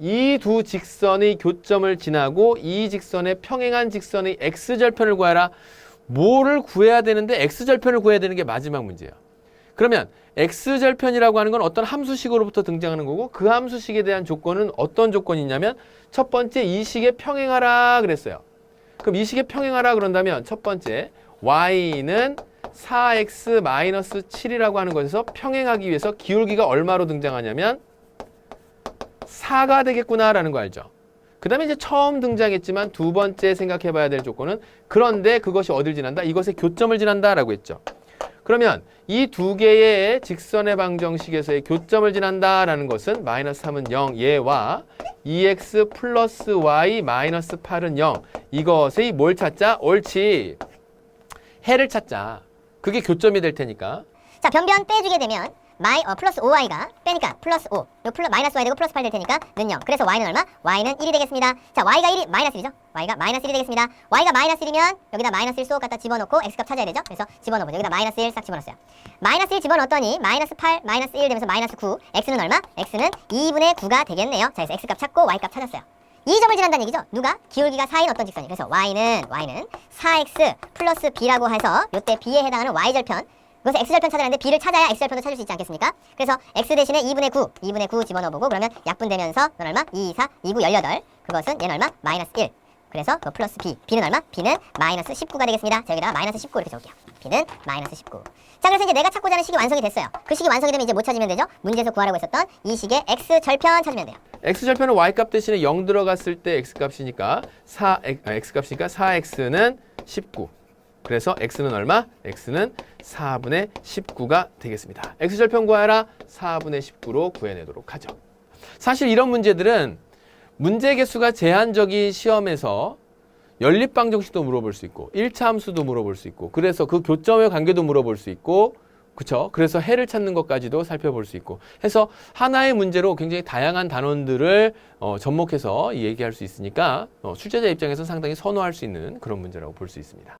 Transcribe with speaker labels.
Speaker 1: 이 두 직선의 교점을 지나고 이 직선의 평행한 직선의 x절편을 구하라. 뭐를 구해야 되는데 x절편을 구해야 되는 게 마지막 문제예요. 그러면 x절편이라고 하는 건 어떤 함수식으로부터 등장하는 거고 그 함수식에 대한 조건은 어떤 조건이 있냐면 첫 번째 이 식에 평행하라 그랬어요. 그럼 이 식에 평행하라 그런다면 첫 번째 y는 4x-7이라고 하는 것에서 평행하기 위해서 기울기가 얼마로 등장하냐면 4가 되겠구나라는 거 알죠? 그 다음에 이제 처음 등장했지만 두 번째 생각해 봐야 될 조건은 그런데 그것이 어딜 지난다? 이것의 교점을 지난다라고 했죠. 그러면 이 두 개의 직선의 방정식에서의 교점을 지난다라는 것은 마이너스 3은 0, 얘와 2x 플러스 y 마이너스 8은 0. 이것의 뭘 찾자? 옳지. 해를 찾자. 그게 교점이 될 테니까.
Speaker 2: 자, 변변 빼주게 되면 마이 어, 플러스 5y가 빼니까 플러스 5. 요 플러 마이너스 y 되고 플러스 8 될 테니까 는 0. 그래서 y는 얼마? y는 1이 되겠습니다. 자, y가 1이 마이너스 1이죠? y가 마이너스 1이 되겠습니다. y가 마이너스 1이면 여기다 마이너스 1 쏙 갖다 집어넣고 x값 찾아야 되죠? 그래서 집어넣어보죠. 여기다 마이너스 1 싹 집어넣었어요. 마이너스 1 집어넣었더니 마이너스 8, 마이너스 1 되면서 마이너스 9. x는 얼마? x는 2분의 9가 되겠네요. 자, 그래서 x값 찾고 y값 찾았어요. 이 점을 지난다는 얘기죠. 누가? 기울기가 4인 어떤 직선이. 그래서 y는 y는 4x 플러스 b라고 해서 요때 b에 해당하는 y절편 그것을 x절편 찾아내는데 b를 찾아야 x절편도 찾을 수 있지 않겠습니까? 그래서 x 대신에 2분의 9, 2분의 9 집어넣어보고 그러면 약분되면서 넌 얼마? 2, 4, 2, 9, 18 그것은 얘는 얼마? 마이너스 1 그래서 그 플러스 b, b는 얼마? b는 마이너스 19가 되겠습니다. 자 여기다가 마이너스 19 이렇게 적을게요. b는 마이너스 19. 자 그래서 이제 내가 찾고자 하는 식이 완성이 됐어요. 그 식이 완성이 되면 이제 뭐 찾으면 되죠? 문제에서 구하라고 했었던 이 식의 x절편 찾으면 돼요.
Speaker 1: x절편은 y값 대신에 0 들어갔을 때 x값이니까 4 아, x값이니까 4x는 19. 그래서 x는 얼마? x는 4분의 19가 되겠습니다. x절편 구하라 4분의 19로 구해내도록 하죠. 사실 이런 문제들은 문제 개수가 제한적인 시험에서 연립방정식도 물어볼 수 있고 1차 함수도 물어볼 수 있고 그래서 그 교점의 관계도 물어볼 수 있고 그쵸? 그래서 해를 찾는 것까지도 살펴볼 수 있고 해서 하나의 문제로 굉장히 다양한 단원들을 어, 접목해서 얘기할 수 있으니까 어, 출제자 입장에서 상당히 선호할 수 있는 그런 문제라고 볼 수 있습니다.